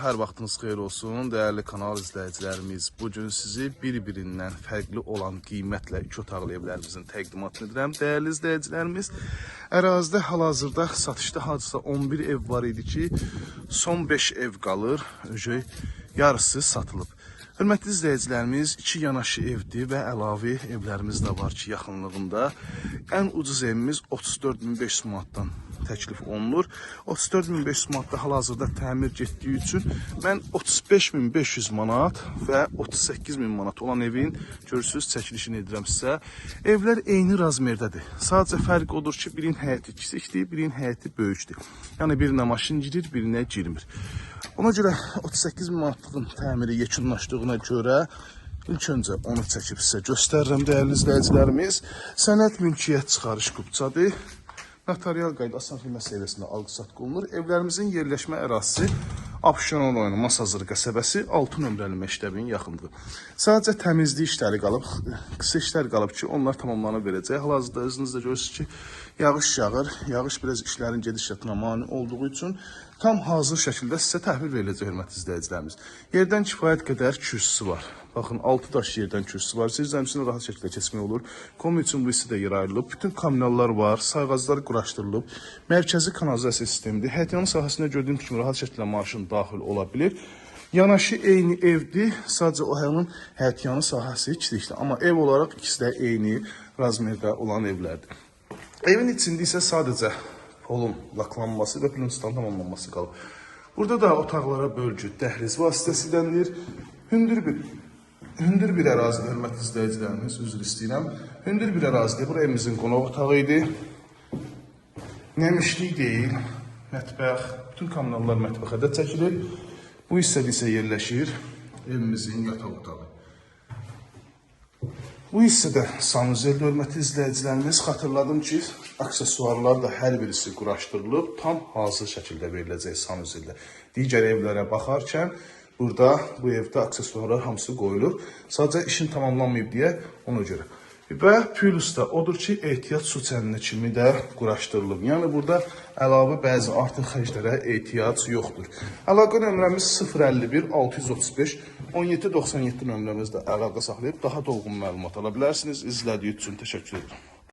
Hər vaxtınız xeyir olsun, dəyərli kanal izləyicilərimiz. Bu gün sizi bir-birindən fərqli olan qiymətlə iki otaqlı evlərimizin təqdimatını edirəm. Dəyərli izləyicilərimiz, ərazidə hal-hazırda satışda hardasa 11 ev var idi ki, son 5 ev qalır, yarısı satılıb. Hörmətli izləyicilərimiz, iki yanaşı evdir və əlavə evlərimiz də var ki, yaxınlığında. Ən ucuz evimiz 34500 manatdan təklif olunur. 34500 manatda hal-hazırda təmir getdiyi üçün mən 35500 manat və 38000 manat olan evin görürsüz çəkilişini edirəm sizə. Evlər eyni razmerdədir. Sadəcə fərq odur ki, birinin həyəti kiçikdir, birinin həyəti böyükdür. Yəni birinə maşın girir, birinə girmir. Ona görə 38 min manatlığın təmiri yekunlaşdığına görə ilk öncə onu çəkib sizə göstərirəm dəyərli izləyicilərimiz. Sənəd mülkiyyət çıxarış qubçadır. Notarial qayda asan xidmət səviyyəsində alqı-satqı olunur. Evlərimizin yerləşmə ərazisi Abşeron rayonu Masazır qəsəbəsi 6 nömrəli məktəbin yaxınlığı. Sadəcə təmizlik işləri qalıb, qısa işlər qalıb ki, onlar tamamlanıb verəcək. Hal-hazırda özünüz də görürsünüz ki, yağış yağır. Yağış biraz işlərin gedişatına mane olduğu üçün tam hazır şəkildə sizə təhvil veriləcək hörmətli izləyicilərimiz. Yerdən kifayət qədər kürsüsü var. Baxın 6 daş yerdən kürsüsü var. Siz zəmsinə rahat şəkildə keçmək olur. Komi üçün bu hissə də yer ayrılıb. Bütün kommunallar var. Sayğaclar quraşdırılıb. Mərkəzi kanalizasiya sistemidir. Həyətyanı sahəsində gördüyüm kimi rahat şəkildə marşın daxil ola bilir. Yanaşı eyni evdir. Sadəcə o həmin həyətyanı sahəsi kiçikdir. Amma ev olaraq ikisi də eyni razmerdə olan evlərdir. Evin içində isə sadəcə polun laklanması və plünstan tamamlanması qalıb. Burada da otaqlara bölgü dəhliz vasitəsilədir. Hündür bir hündür bir ərazi hörmətli izləyicilərimiz, üzr istəyirəm. Hündür bir ərazidir. Bura evimizin qonaq otağı idi. Nəmişlik deyil. Mətbəx, bütün kommunallar mətbəxə də çəkilir. Bu hissədə isə yerləşir evimizin yataq otağı. Bu hissədə sanuzel hörmətli izləyicilərimiz xatırladım ki, aksesuarlar da hər birisi quraşdırılıb, tam hazır şəkildə veriləcək sanuzeldə. Digər evlərə baxarkən burada bu evdə aksesuarlar hamısı qoyulub. Sadəcə işin tamamlanmayıb deyə ona görə. Və plus da odur ki, ehtiyat su çənini kimi də quraşdırılıb. Yəni burada əlavə bəzi artıq xərclərə ehtiyac yoxdur. Əlaqə nömrəmiz 051 635 1797 nömrəmizdə əlaqə saxlayıb daha dolğun məlumat ala bilərsiniz. İzlədiyi üçün təşəkkür edirəm.